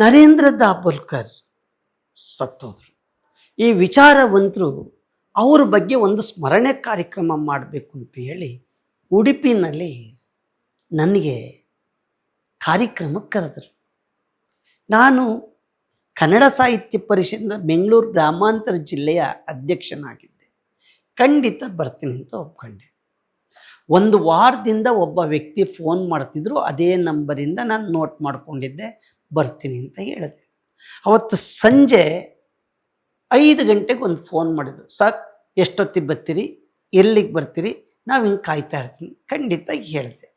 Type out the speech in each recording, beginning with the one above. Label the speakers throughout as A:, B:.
A: ನರೇಂದ್ರ ದಾಬೋಲ್ಕರ್ ಸತ್ತೋದ್ರು. ಈ ವಿಚಾರವಂತರು ಅವ್ರ ಬಗ್ಗೆ ಒಂದು ಸ್ಮರಣೆ ಕಾರ್ಯಕ್ರಮ ಮಾಡಬೇಕು ಅಂತ ಹೇಳಿ ಉಡುಪಿನಲ್ಲಿ ನನಗೆ ಕಾರ್ಯಕ್ರಮಕ್ಕೆ ಕರೆದರು. ನಾನು ಕನ್ನಡ ಸಾಹಿತ್ಯ ಪರಿಷತ್ನ ಬೆಂಗಳೂರು ಗ್ರಾಮಾಂತರ ಜಿಲ್ಲೆಯ ಅಧ್ಯಕ್ಷನಾಗಿದ್ದೆ. ಖಂಡಿತ ಬರ್ತೀನಿ ಅಂತ ಒಪ್ಕೊಂಡೆ. ಒಂದು ವಾರದಿಂದ ಒಬ್ಬ ವ್ಯಕ್ತಿ ಫೋನ್ ಮಾಡ್ತಿದ್ರು, ಅದೇ ನಂಬರಿಂದ ನಾನು ನೋಟ್ ಮಾಡ್ಕೊಂಡಿದ್ದೆ, ಬರ್ತೀನಿ ಅಂತ ಹೇಳಿದೆ. ಅವತ್ತು ಸಂಜೆ ಐದು ಗಂಟೆಗೆ ಒಂದು ಫೋನ್ ಮಾಡಿದ್ರು, ಸರ್, ಎಷ್ಟೊತ್ತಿಗೆ ಬರ್ತೀರಿ? ಎಲ್ಲಿಗೆ ಬರ್ತೀರಿ? ನಾವು ಹಿಂಗೆ ಕಾಯ್ತಾ ಇರ್ತೀನಿ. ಖಂಡಿತ ಹೇಳಿದೆ.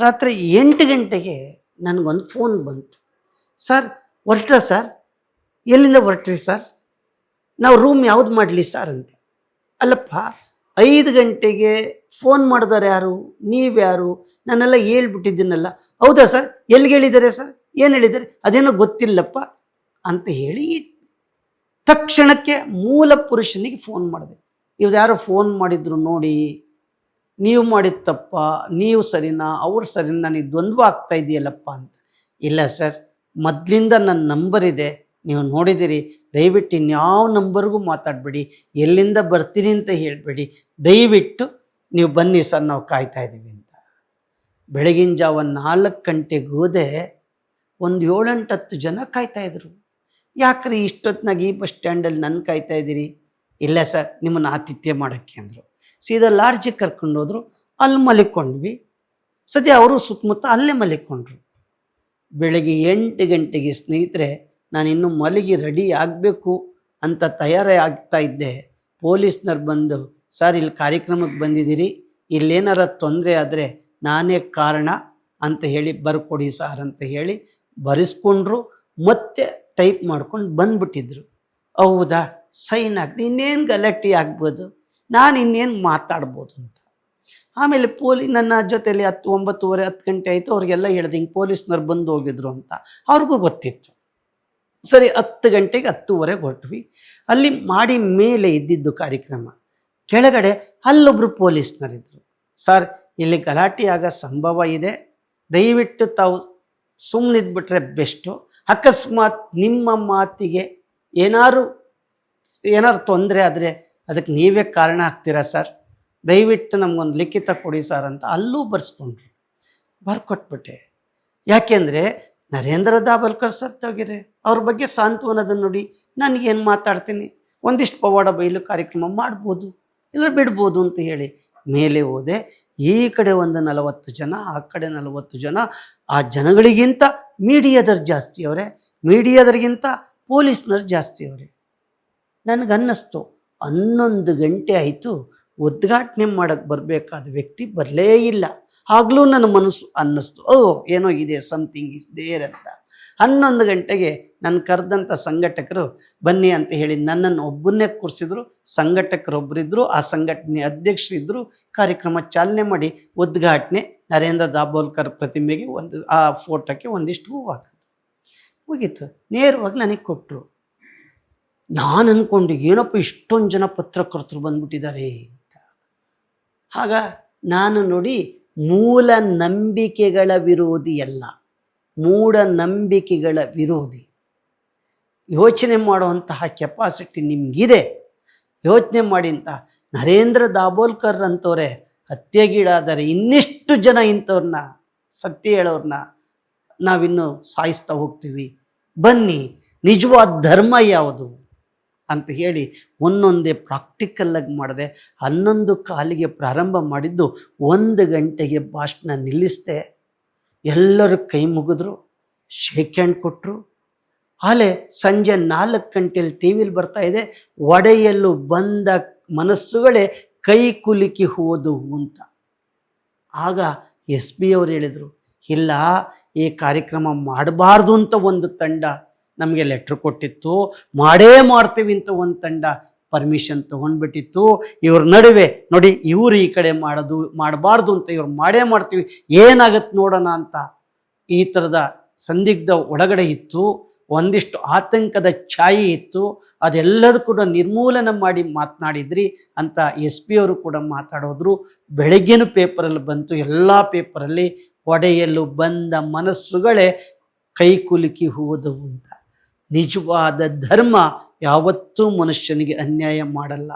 A: ರಾತ್ರಿ ಎಂಟು ಗಂಟೆಗೆ ನನಗೊಂದು ಫೋನ್ ಬಂತು, ಸರ್, ಹೊರಟ್ರ ಸರ್? ಎಲ್ಲಿಂದ ಹೊರಟ್ರಿ ಸರ್? ನಾವು ರೂಮ್ ಯಾವ್ದು ಮಾಡಲಿ ಸರ್? ಅಂತ ಅಲ್ಲಪ್ಪ ಐದು ಗಂಟೆಗೆ ಫೋನ್ ಮಾಡಿದಾರೆ ಯಾರು? ನೀವ್ಯಾರು ನಾನೆಲ್ಲ ಹೇಳ್ಬಿಟ್ಟಿದ್ದೀನಲ್ಲ. ಹೌದಾ ಸರ್? ಎಲ್ಲಿಗೆ ಹೇಳಿದ್ದಾರೆ ಸರ್? ಏನು ಹೇಳಿದ್ದಾರೆ? ಅದೇನೋ ಗೊತ್ತಿಲ್ಲಪ್ಪ ಅಂತ ಹೇಳಿ ತಕ್ಷಣಕ್ಕೆ ಮೂಲ ಪುರುಷನಿಗೆ ಫೋನ್ ಮಾಡಿದೆ. ಇವ್ರು ಯಾರೋ ಫೋನ್ ಮಾಡಿದ್ರು ನೋಡಿ, ನೀವು ಮಾಡಿದ ತಪ್ಪ, ನೀವು ಸರಿನಾ, ಅವ್ರು ಸರಿನಾ ನನಗೆ ದ್ವಂದ್ವ ಆಗ್ತಾ ಇದೆಯಲ್ಲಪ್ಪ ಅಂತ. ಇಲ್ಲ ಸರ್, ಮೊದಲಿಂದ ನನ್ನ ನಂಬರ್ ಇದೆ. ನೀವು ನೋಡಿದಿರಿ ದಯವಿಟ್ಟು ಇನ್ಯಾವ ನಂಬರ್ಗೂ ಮಾತಾಡಬೇಡಿ, ಎಲ್ಲಿಂದ ಬರ್ತೀನಿ ಅಂತ ಹೇಳಬೇಡಿ. ದಯವಿಟ್ಟು ನೀವು ಬನ್ನಿ ಸರ್, ನಾವು ಕಾಯ್ತಾ ಇದ್ದೀವಿ ಅಂತ. ಬೆಳಗಿನ ಜಾವ ನಾಲ್ಕು ಗಂಟೆಗೆ ಹೋದೆ, ಒಂದು ಏಳೆಂಟು ಹತ್ತು ಜನ ಕಾಯ್ತಾ ಇದ್ರು. ಯಾಕ್ರಿ ಇಷ್ಟೊತ್ತಿನಾಗ ಈ ಬಸ್ ಸ್ಟ್ಯಾಂಡಲ್ಲಿ ನನ್ನ ಕಾಯ್ತಾ ಇದ್ದೀರಿ? ಇಲ್ಲ ಸರ್, ನಿಮ್ಮನ್ನು ಆತಿಥ್ಯ ಮಾಡೋಕ್ಕೆ ಅಂದರು. ಸೀದಾ ಲಾಡ್ಜಿಗೆ ಕರ್ಕೊಂಡು ಹೋದರು ಅಲ್ಲಿ ಮಲಿಕೊಂಡ್ವಿ. ಸದ್ಯ ಅವರು ಸುತ್ತಮುತ್ತ ಅಲ್ಲೇ ಮಲಿಕೊಂಡ್ರು. ಬೆಳಗ್ಗೆ ಎಂಟು ಗಂಟೆಗೆ ಸ್ನೇಹಿತರೆ ನಾನು ಇನ್ನು ಮಲಗಿ ರೆಡಿ ಆಗಬೇಕು ಅಂತ ತಯಾರಿ ಆಗ್ತಾ ಇದ್ದೆ. ಪೊಲೀಸ್ನವ್ರು ಬಂದು, ಸರ್, ಇಲ್ಲಿ ಕಾರ್ಯಕ್ರಮಕ್ಕೆ ಬಂದಿದ್ದೀರಿ. ಇಲ್ಲೇನಾರ ತೊಂದರೆ ಆದರೆ ನಾನೇ ಕಾರಣ ಅಂತ ಹೇಳಿ ಬರ್ಕೊಡಿ ಸರ್ ಅಂತ ಹೇಳಿ ಬರೆಸ್ಕೊಂಡ್ರು. ಮತ್ತೆ ಟೈಪ್ ಮಾಡ್ಕೊಂಡು ಬಂದ್ಬಿಟ್ಟಿದ್ರು. ಹೌದಾ? ಸೈನ್ ಆಗ್ತದೆ ಇನ್ನೇನು ಗಲಾಟೆ ಆಗ್ಬೋದು? ನಾನು ಇನ್ನೇನು ಮಾತಾಡ್ಬೋದು ಅಂತ. ಆಮೇಲೆ ಪೋಲಿ, ನನ್ನ ಜೊತೆಯಲ್ಲಿ ಹತ್ತು, ಒಂಬತ್ತುವರೆ, ಹತ್ತು ಗಂಟೆ ಆಯಿತು, ಅವ್ರಿಗೆಲ್ಲ ಹೇಳಿದೆ, ಹಿಂಗೆ ಪೊಲೀಸ್ನವ್ರು ಬಂದು ಹೋಗಿದ್ರು ಅಂತ. ಅವ್ರಿಗೂ ಗೊತ್ತಿತ್ತು. ಸರಿ, ಹತ್ತು ಗಂಟೆಗೆ ಹತ್ತುವರೆಗೆ ಹೊರಟ್ವಿ. ಅಲ್ಲಿ ಮಾಡಿ ಮೇಲೆ ಇದ್ದಿದ್ದು ಕಾರ್ಯಕ್ರಮ. ಕೆಳಗಡೆ ಅಲ್ಲೊಬ್ರು ಪೊಲೀಸ್ನರಿದ್ದರು ಸರ್, ಇಲ್ಲಿ ಗಲಾಟೆ ಆಗೋ ಸಂಭವ ಇದೆ. ದಯವಿಟ್ಟು ತಾವು ಸುಮ್ಮನಿದ್ಬಿಟ್ರೆ ಬೆಸ್ಟು. ಅಕಸ್ಮಾತ್ ನಿಮ್ಮ ಮಾತಿಗೆ ಏನಾರು ಏನಾರು ತೊಂದರೆ ಆದರೆ ಅದಕ್ಕೆ ನೀವೇ ಕಾರಣ ಆಗ್ತೀರಾ, ಸರ್? ದಯವಿಟ್ಟು ನಮಗೊಂದು ಲಿಖಿತ ಕೊಡಿ, ಸರ್, ಅಂತ ಅಲ್ಲೂ ಬರ್ಸ್ಕೊಂಡ್ರು. ಬರ್ಕೊಟ್ಬಿಟ್ಟೆ. ಯಾಕೆಂದರೆ ನರೇಂದ್ರ ದಾಬಲ್ಕರ್ ಸತ್ತೋಗಿರಿ ಅವ್ರ ಬಗ್ಗೆ ಸಾಂತ್ವನದ ನುಡಿ ನನಗೇನು ಮಾತಾಡ್ತೀನಿ? ಒಂದಿಷ್ಟು ಪವಾಡ ಬೈಲು ಕಾರ್ಯಕ್ರಮ ಮಾಡ್ಬೋದು, ಇಲ್ಲ ಬಿಡ್ಬೋದು ಅಂತ ಹೇಳಿ ಮೇಲೆ ಹೋದೆ. ಈ ಕಡೆ ಒಂದು ನಲವತ್ತು ಜನ, ಆ ಕಡೆ ನಲವತ್ತು ಜನ, ಆ ಜನಗಳಿಗಿಂತ ಮೀಡಿಯಾದವ್ರು ಜಾಸ್ತಿ ಅವರೇ. ಮೀಡಿಯಾದರಿಗಿಂತ ಪೊಲೀಸ್ನವ್ರು ಜಾಸ್ತಿ ಅವರೇ. ನನಗನ್ನಿಸ್ತು, ಹನ್ನೊಂದು ಗಂಟೆ ಆಯಿತು ಉದ್ಘಾಟನೆ ಮಾಡೋಕ್ಕೆ ಬರಬೇಕಾದ ವ್ಯಕ್ತಿ ಬರಲೇ ಇಲ್ಲ. ಆಗಲೂ ನನ್ನ ಮನಸ್ಸು ಅನ್ನಿಸ್ತು. ಓ, ಏನೋ ಇದೆ ಸಮಥಿಂಗ್ ಇಸ್ ದೇರ್ ಅಂತ. ಹನ್ನೊಂದು ಗಂಟೆಗೆ ನನ್ನ ಕರೆದಂಥ ಸಂಘಟಕರು ಬನ್ನಿ ಅಂತ ಹೇಳಿ ನನ್ನನ್ನು ಒಬ್ಬನ್ನೇ ಕೂರಿಸಿದ್ರು. ಸಂಘಟಕರೊಬ್ಬರಿದ್ದರು ಆ ಸಂಘಟನೆ ಅಧ್ಯಕ್ಷರಿದ್ದರು ಕಾರ್ಯಕ್ರಮ ಚಾಲನೆ ಮಾಡಿ ಉದ್ಘಾಟನೆ ನರೇಂದ್ರ ದಾಬೋಲ್ಕರ್ ಪ್ರತಿಮೆಗೆ ಒಂದು, ಆ ಫೋಟೋಕ್ಕೆ ಒಂದಿಷ್ಟು ಹೂವು ಹಾಕಿದ್ರು. ಮುಗೀತು. ನೇರವಾಗಿ ನನಗೆ ಕೊಟ್ಟರು ನಾನು ಅಂದ್ಕೊಂಡು ಏನಪ್ಪ ಇಷ್ಟೊಂದು ಜನ ಪತ್ರಕರ್ತರು ಬಂದ್ಬಿಟ್ಟಿದ್ದಾರೆ? ಆಗ ನಾನು ನೋಡಿ ಮೂಲ ನಂಬಿಕೆಗಳ ವಿರೋಧಿ ಅಲ್ಲ ಮೂಢನಂಬಿಕೆಗಳ ವಿರೋಧಿ. ಯೋಚನೆ ಮಾಡುವಂತಹ ಕೆಪಾಸಿಟಿ ನಿಮಗಿದೆ. ಯೋಚನೆ ಮಾಡಿ ಅಂತ ನರೇಂದ್ರ ದಾಬೋಲ್ಕರ್ ಅಂತವ್ರೆ ಹತ್ಯೆಗೀಡಾದರೆ ಇನ್ನಿಷ್ಟು ಜನ ಇಂಥವ್ರನ್ನ, ಸತ್ಯ ಹೇಳೋರನ್ನ ನಾವಿನ್ನು ಸಾಯಿಸ್ತಾ ಹೋಗ್ತೀವಿ. ಬನ್ನಿ, ನಿಜವಾದ ಧರ್ಮ ಯಾವುದು? ಅಂತ ಹೇಳಿ ಒಂದೊಂದೇ ಪ್ರಾಕ್ಟಿಕಲ್ಲಾಗಿ ಮಾಡಿದೆ. ಹನ್ನೊಂದು ಕಾಲಿಗೆ ಪ್ರಾರಂಭ ಮಾಡಿದ್ದು ಒಂದು ಗಂಟೆಗೆ ಭಾಷಣ ನಿಲ್ಲಿಸಿದೆ. ಎಲ್ಲರೂ ಕೈ ಮುಗಿದ್ರು ಶೇಕ್ ಹ್ಯಾಂಡ್ ಕೊಟ್ಟರು ಆಲೆ ಸಂಜೆ ನಾಲ್ಕು ಗಂಟೆಯಲ್ಲಿ ಟಿ ವಿಲಿ ಬರ್ತಾ ಇದೆ. ಒಡೆಯಲು ಬಂದ ಮನಸ್ಸುಗಳೇ ಕೈ ಕುಲುಕಿ ಹೋದು ಅಂತ. ಆಗ ಎಸ್ ಬಿ ಅವರು ಹೇಳಿದರು, ಇಲ್ಲ, ಈ ಕಾರ್ಯಕ್ರಮ ಮಾಡಬಾರ್ದು ಅಂತ ಒಂದು ತಂಡ ನಮಗೆ ಲೆಟ್ರ್ ಕೊಟ್ಟಿತ್ತು. ಮಾಡೇ ಮಾಡ್ತೀವಿ ಅಂತ ಒಂದು ತಂಡ ಪರ್ಮಿಷನ್ ತೊಗೊಂಡ್ಬಿಟ್ಟಿತ್ತು. ಇವ್ರ ನಡುವೆ ನೋಡಿ ಇವರು ಈ ಕಡೆ ಮಾಡೋದು, ಮಾಡಬಾರ್ದು ಅಂತ ಇವ್ರು ಮಾಡೇ ಮಾಡ್ತೀವಿ. ಏನಾಗತ್ತೆ ನೋಡೋಣ ಅಂತ ಈ ಥರದ ಸಂದಿಗ್ಧ ಒಳಗಡೆ ಇತ್ತು. ಒಂದಿಷ್ಟು ಆತಂಕದ ಛಾಯೆ ಇತ್ತು. ಅದೆಲ್ಲದೂ ಕೂಡ ನಿರ್ಮೂಲನೆ ಮಾಡಿ ಮಾತನಾಡಿದ್ರಿ ಅಂತ ಎಸ್ ಪಿ ಅವರು ಕೂಡ ಮಾತಾಡೋದ್ರು. ಬೆಳಗ್ಗೆನೂ ಪೇಪರಲ್ಲಿ ಬಂತು. ಎಲ್ಲ ಪೇಪರಲ್ಲಿ ಒಡೆಯಲು ಬಂದ ಮನಸ್ಸುಗಳೇ ಕೈ ಕುಲುಕಿ ಹೋದವು ಅಂತ. ನಿಜವಾದ ಧರ್ಮ ಯಾವತ್ತೂ ಮನುಷ್ಯನಿಗೆ ಅನ್ಯಾಯ ಮಾಡಲ್ಲ.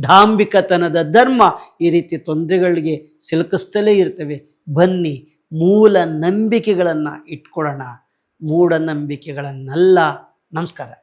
A: ಡಾಂಬಿಕತನದ ಧರ್ಮ ಈ ರೀತಿ ತೊಂದರೆಗಳಿಗೆ ಸಿಲುಕಿಸ್ತಲೇ ಇರ್ತವೆ. ಬನ್ನಿ, ಮೂಲ ನಂಬಿಕೆಗಳನ್ನು ಇಟ್ಕೊಳ್ಳೋಣ. ಮೂಢನಂಬಿಕೆಗಳನ್ನೆಲ್ಲ. ನಮಸ್ಕಾರ.